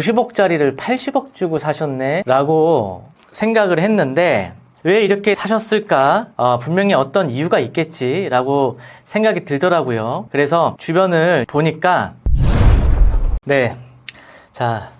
50억짜리를 80억 주고 사셨네? 라고 생각을 했는데, 왜 이렇게 사셨을까? 어, 분명히 어떤 이유가 있겠지라고 생각이 들더라고요. 그래서 주변을 보니까, 네. 자,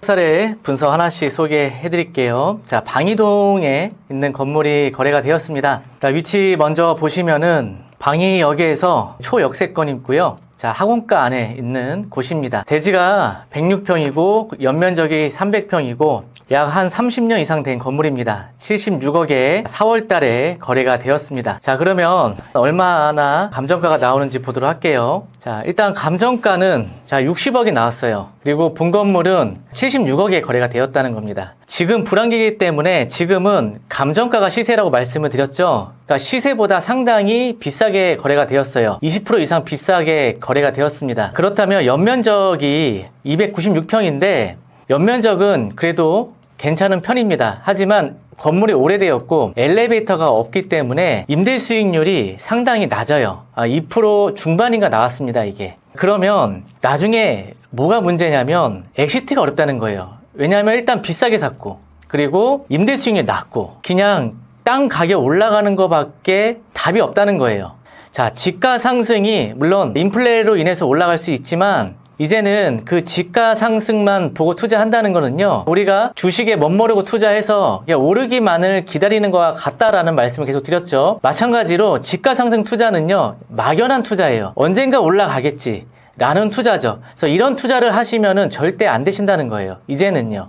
사례 분석 하나씩 소개해 드릴게요. 자, 방이동에 있는 건물이 거래가 되었습니다. 자, 위치 먼저 보시면은 방이역에서 초역세권이고요. 자, 학원가 안에 있는 곳입니다. 대지가 106평이고 연면적이 300평이고 약 한 30년 이상 된 건물입니다. 76억에 4월 달에 거래가 되었습니다. 자, 그러면 얼마나 감정가가 나오는지 보도록 할게요. 자, 일단 감정가는 자, 60억이 나왔어요. 그리고 본 건물은 76억에 거래가 되었다는 겁니다. 지금 불황기이기 때문에 지금은 감정가가 시세라고 말씀을 드렸죠. 그러니까 시세보다 상당히 비싸게 거래가 되었어요. 20% 이상 비싸게 거래가 되었습니다. 그렇다면 연면적이 296평인데 연면적은 그래도 괜찮은 편입니다. 하지만 건물이 오래되었고 엘리베이터가 없기 때문에 임대 수익률이 상당히 낮아요. 아, 2% 중반인가 나왔습니다, 이게. 그러면 나중에 뭐가 문제냐면 엑시트가 어렵다는 거예요. 왜냐하면 일단 비싸게 샀고 그리고 임대 수익률이 낮고 그냥 땅 가격 올라가는 것밖에 답이 없다는 거예요. 자, 지가 상승이 물론 인플레로 인해서 올라갈 수 있지만 이제는 그 지가 상승만 보고 투자한다는 거는요, 우리가 주식에 멋모르고 투자해서 오르기만을 기다리는 것과 같다라는 말씀을 계속 드렸죠. 마찬가지로 지가 상승 투자는요, 막연한 투자예요. 언젠가 올라가겠지. 라는 투자죠. 그래서 이런 투자를 하시면은 절대 안 되신다는 거예요. 이제는요.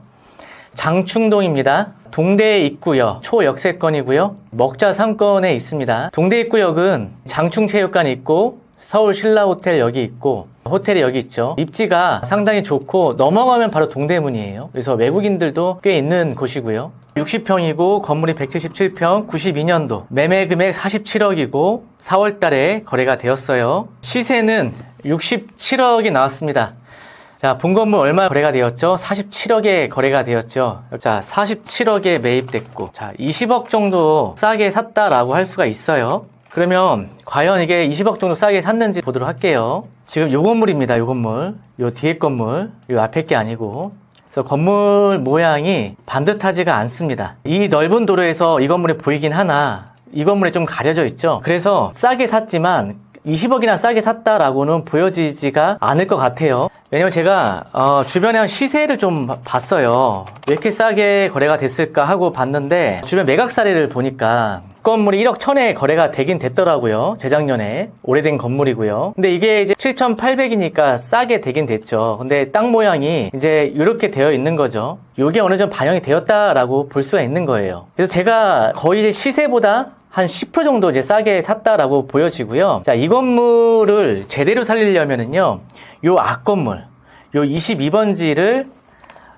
장충동입니다. 동대에 있고요. 초역세권이고요. 먹자 상권에 있습니다. 동대 입구역은 장충체육관이 있고 서울 신라 호텔 여기 있고 호텔이 여기 있죠. 입지가 상당히 좋고 넘어가면 바로 동대문이에요. 그래서 외국인들도 꽤 있는 곳이고요. 60평이고 건물이 177평 92년도 매매 금액 47억이고 4월 달에 거래가 되었어요. 시세는 67억이 나왔습니다. 자, 본 건물 얼마 거래가 되었죠? 47억에 거래가 되었죠. 자, 47억에 매입됐고, 자, 20억 정도 싸게 샀다라고 할 수가 있어요. 그러면 과연 이게 20억 정도 싸게 샀는지 보도록 할게요. 지금 요 건물입니다. 요 건물. 요 뒤에 건물. 요 앞에 게 아니고. 그래서 건물 모양이 반듯하지가 않습니다. 이 넓은 도로에서 이 건물이 보이긴 하나 이 건물에 좀 가려져 있죠. 그래서 싸게 샀지만 20억이나 싸게 샀다라고는 보여지지가 않을 것 같아요. 왜냐면 제가 어, 주변에 한 시세를 좀 봤어요. 왜 이렇게 싸게 거래가 됐을까 하고 봤는데 주변 매각 사례를 보니까 건물이 1억 1000에 거래가 되긴 됐더라고요. 재작년에 오래된 건물이고요. 근데 이게 이제 7,800이니까 싸게 되긴 됐죠. 근데 땅 모양이 이제 이렇게 되어 있는 거죠. 이게 어느 정도 반영이 되었다라고 볼 수가 있는 거예요. 그래서 제가 거의 시세보다 한10% 정도 이제 싸게 샀다라고 보여지고요. 자, 이 건물을 제대로 살리려면은요, 요 앞 건물, 요 22번지를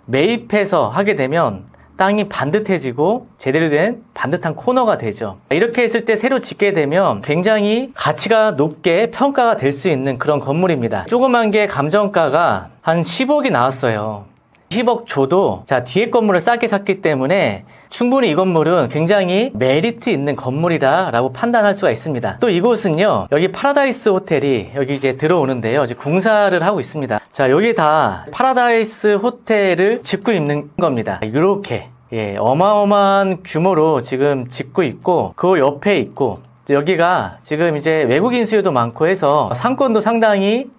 매입해서 하게 되면 땅이 반듯해지고 제대로 된 반듯한 코너가 되죠. 이렇게 했을 때 새로 짓게 되면 굉장히 가치가 높게 평가가 될 수 있는 그런 건물입니다. 조그만 게 감정가가 한 10억이 나왔어요. 10억 줘도 자 뒤에 건물을 싸게 샀기 때문에 충분히 이 건물은 굉장히 메리트 있는 건물이다라고 판단할 수가 있습니다. 또 이곳은요 여기 파라다이스 호텔이 여기 이제 들어오는데요 이제 공사를 하고 있습니다. 자 여기 다 파라다이스 호텔을 짓고 있는 겁니다. 이렇게 예, 어마어마한 규모로 지금 짓고 있고 그 옆에 있고 여기가 지금 이제 외국인 수요도 많고 해서 상권도 상당히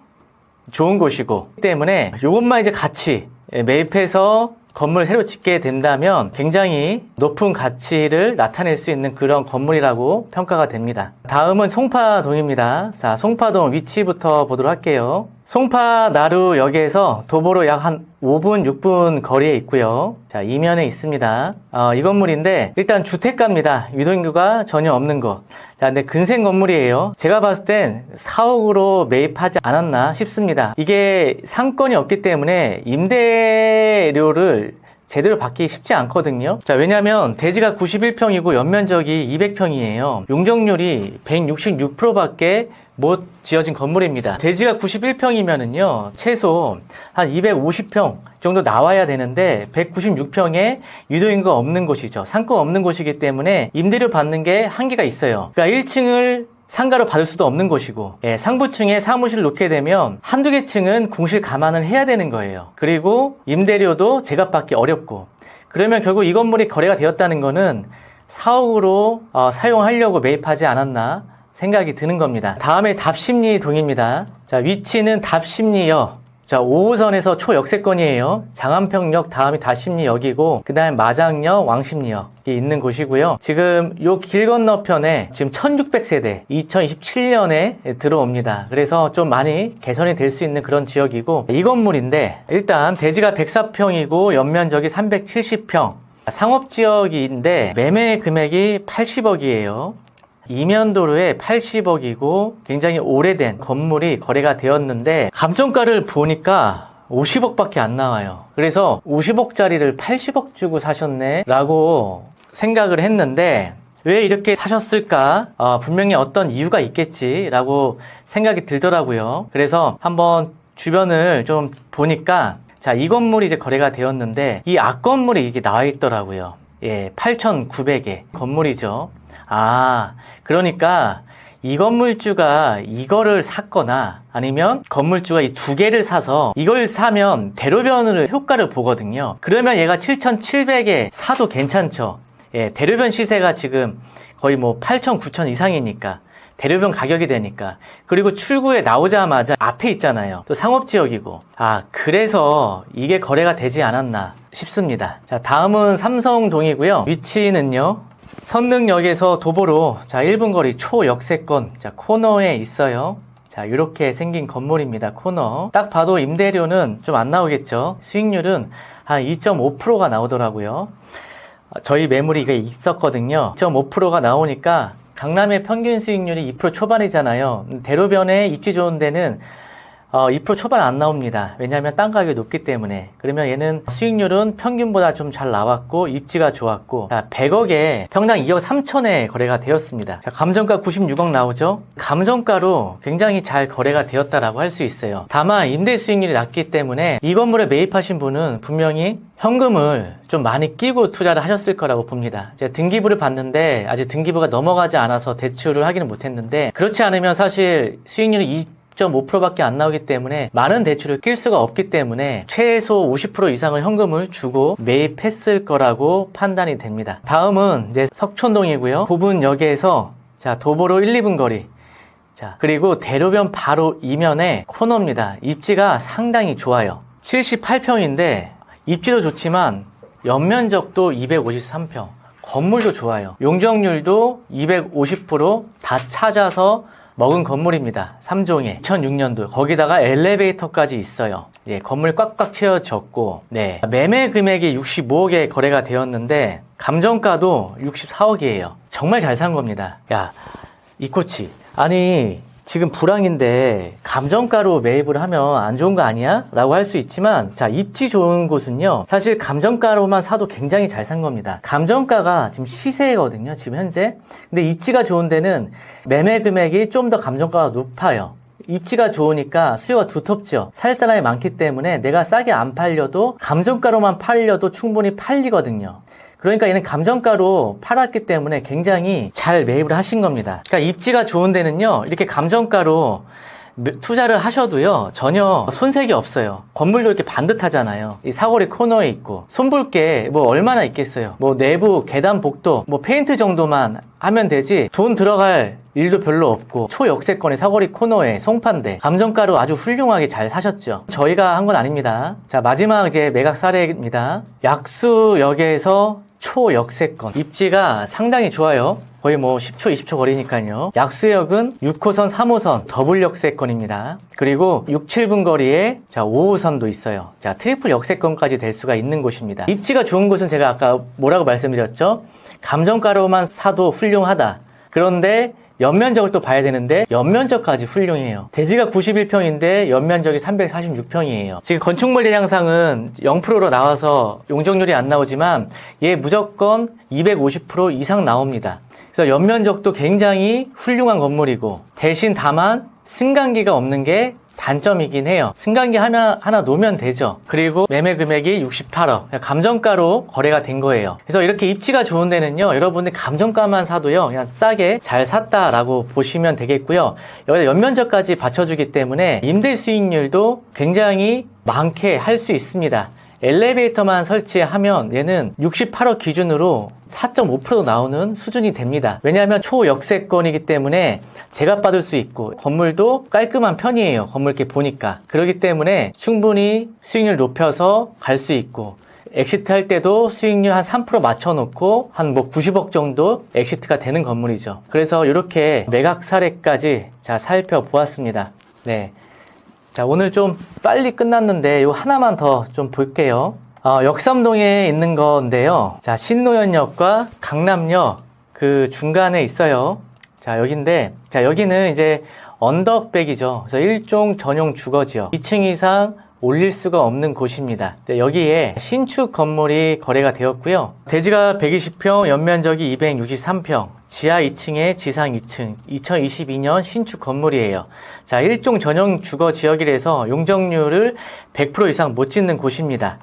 좋은 곳이고 때문에 이것만 이제 같이 매입해서 건물을 새로 짓게 된다면 굉장히 높은 가치를 나타낼 수 있는 그런 건물이라고 평가가 됩니다. 다음은 송파동입니다. 자, 송파동 위치부터 보도록 할게요. 송파 나루역에서 도보로 약 한 5분, 6분 거리에 있고요. 자, 이면에 있습니다. 어, 이 건물인데 일단 주택가입니다. 유동인구가 전혀 없는 거. 자, 근데 근생 건물이에요. 제가 봤을 땐 4억으로 매입하지 않았나 싶습니다. 이게 상권이 없기 때문에 임대료를 제대로 받기 쉽지 않거든요. 자, 왜냐면 대지가 91평이고 연면적이 200평이에요. 용적률이 166%밖에 못 지어진 건물입니다. 대지가 91평이면은요, 최소 한 250평 정도 나와야 되는데, 196평에 유도인구가 없는 곳이죠. 상권 없는 곳이기 때문에 임대료 받는 게 한계가 있어요. 그러니까 1층을 상가로 받을 수도 없는 곳이고 예, 상부층에 사무실을 놓게 되면 한두 개 층은 공실 감안을 해야 되는 거예요. 그리고 임대료도 제값 받기 어렵고 그러면 결국 이 건물이 거래가 되었다는 거는 사옥으로 어, 사용하려고 매입하지 않았나 생각이 드는 겁니다. 다음에 답심리 동입니다. 자, 위치는 답심리역. 자, 5호선에서 초역세권이에요. 장안평역 다음이 다심리역이고, 그 다음에 마장역, 왕십리역이 있는 곳이고요. 지금 요 길 건너편에 지금 1600세대 2027년에 들어옵니다. 그래서 좀 많이 개선이 될 수 있는 그런 지역이고, 이 건물인데, 일단 대지가 104평이고, 연면적이 370평, 상업지역인데, 매매 금액이 80억이에요. 이면도로에 80억이고 굉장히 오래된 건물이 거래가 되었는데 감정가를 보니까 50억밖에 안 나와요. 그래서 50억짜리를 80억 주고 사셨네 라고 생각을 했는데 왜 이렇게 사셨을까? 어, 분명히 어떤 이유가 있겠지 라고 생각이 들더라고요. 그래서 한번 주변을 좀 보니까 자, 이 건물이 이제 거래가 되었는데 이 앞 건물이 이게 나와 있더라고요. 예, 8,900에 건물이죠. 아, 그러니까 이 건물주가 이거를 샀거나 아니면 건물주가 이 두 개를 사서 이걸 사면 대로변을 효과를 보거든요. 그러면 얘가 7,700에 사도 괜찮죠. 예, 대로변 시세가 지금 거의 뭐 8,000, 9,000 이상이니까. 대로변 가격이 되니까. 그리고 출구에 나오자마자 앞에 있잖아요. 또 상업지역이고. 아, 그래서 이게 거래가 되지 않았나 싶습니다. 자, 다음은 삼성동이고요. 위치는요. 선릉역에서 도보로 자 1분 거리 초역세권 자 코너에 있어요. 자 이렇게 생긴 건물입니다. 코너 딱 봐도 임대료는 좀 안 나오겠죠. 수익률은 한 2.5%가 나오더라고요. 어, 저희 매물이 이게 있었거든요. 2.5%가 나오니까 강남의 평균 수익률이 2% 초반이잖아요. 대로변에 입지 좋은 데는 어, 2% 초반 안 나옵니다. 왜냐하면 땅 가격이 높기 때문에. 그러면 얘는 수익률은 평균보다 좀 잘 나왔고 입지가 좋았고 자, 100억에 평당 2억 3천에 거래가 되었습니다. 자, 감정가 96억 나오죠? 감정가로 굉장히 잘 거래가 되었다라고 할 수 있어요. 다만 임대 수익률이 낮기 때문에 이 건물에 매입하신 분은 분명히 현금을 좀 많이 끼고 투자를 하셨을 거라고 봅니다. 제가 등기부를 봤는데 아직 등기부가 넘어가지 않아서 대출을 하기는 못했는데 그렇지 않으면 사실 수익률이 2.5%밖에 안 나오기 때문에 많은 대출을 낄 수가 없기 때문에 최소 50% 이상의 현금을 주고 매입했을 거라고 판단이 됩니다. 다음은 이제 석촌동이고요. 부분역에서 자 도보로 1, 2분 거리. 자 그리고 대로변 바로 이면에 코너입니다. 입지가 상당히 좋아요. 78평인데 입지도 좋지만 연면적도 253평. 건물도 좋아요. 용적률도 250%다 찾아서 먹은 건물입니다. 3종에 2006년도 거기다가 엘리베이터까지 있어요. 예, 건물 꽉꽉 채워졌고 네. 매매 금액이 65억에 거래가 되었는데 감정가도 64억이에요. 정말 잘 산 겁니다. 야, 이 코치. 아니, 지금 불황인데 감정가로 매입을 하면 안 좋은 거 아니야? 라고 할 수 있지만 자 입지 좋은 곳은요 사실 감정가로만 사도 굉장히 잘 산 겁니다 감정가가 지금 시세거든요 지금 현재 근데 입지가 좋은 데는 매매 금액이 좀 더 감정가가 높아요 입지가 좋으니까 수요가 두텁죠. 살 사람이 많기 때문에 내가 싸게 안 팔려도 감정가로만 팔려도 충분히 팔리거든요. 그러니까 얘는 감정가로 팔았기 때문에 굉장히 잘 매입을 하신 겁니다. 그러니까 입지가 좋은 데는요, 이렇게 감정가로 투자를 하셔도요, 전혀 손색이 없어요. 건물도 이렇게 반듯하잖아요. 이 사거리 코너에 있고, 손볼 게 뭐 얼마나 있겠어요. 뭐 내부 계단 복도, 뭐 페인트 정도만 하면 되지, 돈 들어갈 일도 별로 없고 초역세권의 사거리 코너에 송판대 감정가로 아주 훌륭하게 잘 사셨죠 저희가 한 건 아닙니다 자 마지막 이제 매각 사례입니다 약수역에서 초역세권 입지가 상당히 좋아요 거의 뭐 10초, 20초 거리니까요. 약수역은 6호선, 3호선 더블 역세권입니다. 그리고 6, 7분 거리에 자 5호선도 있어요. 자 트리플 역세권까지 될 수가 있는 곳입니다. 입지가 좋은 곳은 제가 아까 뭐라고 말씀드렸죠? 감정가로만 사도 훌륭하다. 그런데 연면적을 또 봐야 되는데 연면적까지 훌륭해요. 대지가 91평인데 연면적이 346평이에요. 지금 건축물 대량상은 0%로 나와서 용적률이 안 나오지만 얘 무조건 250% 이상 나옵니다. 그래서 연면적도 굉장히 훌륭한 건물이고 대신 다만 승강기가 없는 게 단점이긴 해요. 승강기 하나, 하나 놓으면 되죠. 그리고 매매 금액이 68억. 그냥 감정가로 거래가 된 거예요. 그래서 이렇게 입지가 좋은 데는요, 여러분들 감정가만 사도요, 그냥 싸게 잘 샀다라고 보시면 되겠고요. 여기다 연면적까지 받쳐주기 때문에 임대 수익률도 굉장히 많게 할 수 있습니다. 엘리베이터만 설치하면 얘는 68억 기준으로 4.5% 나오는 수준이 됩니다. 왜냐하면 초역세권이기 때문에 제가 받을 수 있고 건물도 깔끔한 편이에요. 건물 이렇게 보니까. 그렇기 때문에 충분히 수익률 높여서 갈 수 있고 엑시트 할 때도 수익률 한 3% 맞춰놓고 한 뭐 90억 정도 엑시트가 되는 건물이죠. 그래서 이렇게 매각 사례까지 자 살펴보았습니다. 네. 자, 오늘 좀 빨리 끝났는데 요 하나만 더 좀 볼게요. 어, 역삼동에 있는 건데요. 자, 신노현역과 강남역 그 중간에 있어요. 자, 여긴데, 자, 여기는 이제 언덕백이죠. 그래서 일종 전용 주거지요. 2층 이상 올릴 수가 없는 곳입니다. 네, 여기에 신축 건물이 거래가 되었고요. 대지가 120평, 연면적이 263평, 지하 2층에 지상 2층, 2022년 신축 건물이에요. 자, 일종 전용 주거 지역이라서 용적률을 100% 이상 못 짓는 곳입니다.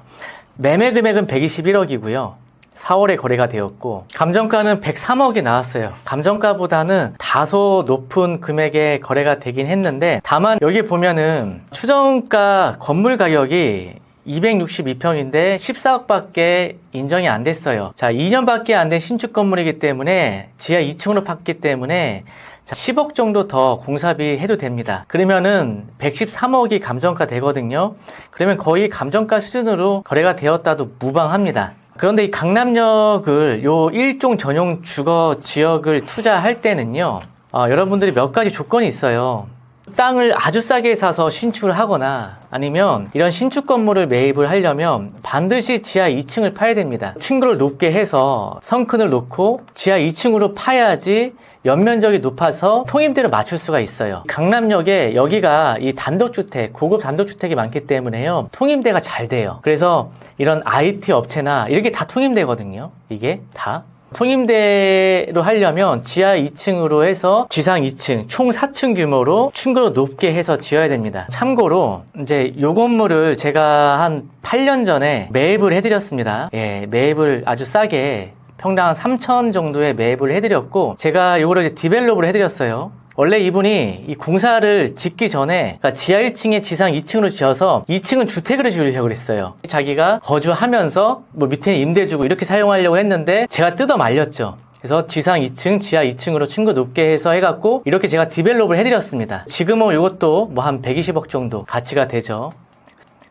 매매 금액은 121억이고요. 4월에 거래가 되었고 감정가는 103억이 나왔어요. 감정가보다는 다소 높은 금액에 거래가 되긴 했는데 다만 여기 보면은 추정가 건물 가격이 262평인데 14억밖에 인정이 안 됐어요. 자, 2년밖에 안 된 신축 건물이기 때문에 지하 2층으로 팠기 때문에 자, 10억 정도 더 공사비 해도 됩니다. 그러면은 113억이 감정가 되거든요. 그러면 거의 감정가 수준으로 거래가 되었다도 무방합니다. 그런데 이 강남역을 요 일종 전용 주거 지역을 투자할 때는요, 어, 여러분들이 몇 가지 조건이 있어요. 땅을 아주 싸게 사서 신축을 하거나 아니면 이런 신축 건물을 매입을 하려면 반드시 지하 2층을 파야 됩니다. 층고를 높게 해서 성큰을 놓고 지하 2층으로 파야지 연면적이 높아서 통임대를 맞출 수가 있어요. 강남역에 여기가 이 단독주택, 고급 단독주택이 많기 때문에요. 통임대가 잘 돼요. 그래서 이런 IT 업체나 이렇게 다 통임되거든요. 이게 다. 통임대로 하려면 지하 2층으로 해서 지상 2층, 총 4층 규모로 층고로 높게 해서 지어야 됩니다. 참고로 이제 요 건물을 제가 한 8년 전에 매입을 해드렸습니다. 예, 매입을 아주 싸게 평당 3천 정도의 매입을 해드렸고 제가 이제 디벨롭을 해드렸어요. 원래 이분이 이 공사를 짓기 전에 그러니까 지하 1층에 지상 2층으로 지어서 2층은 주택으로 지으려고 그랬어요. 자기가 거주하면서 뭐 밑에 임대 주고 이렇게 사용하려고 했는데 제가 뜯어 말렸죠. 그래서 지상 2층, 지하 2층으로 층고 높게 해서 해갖고 이렇게 제가 디벨롭을 해드렸습니다. 지금은 이것도 뭐 한 120억 정도 가치가 되죠.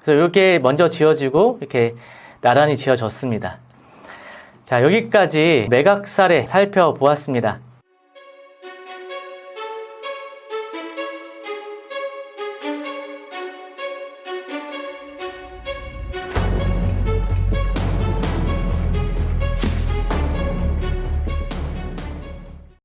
그래서 이렇게 먼저 지어지고 이렇게 나란히 지어졌습니다. 자, 여기까지 매각 사례 살펴보았습니다.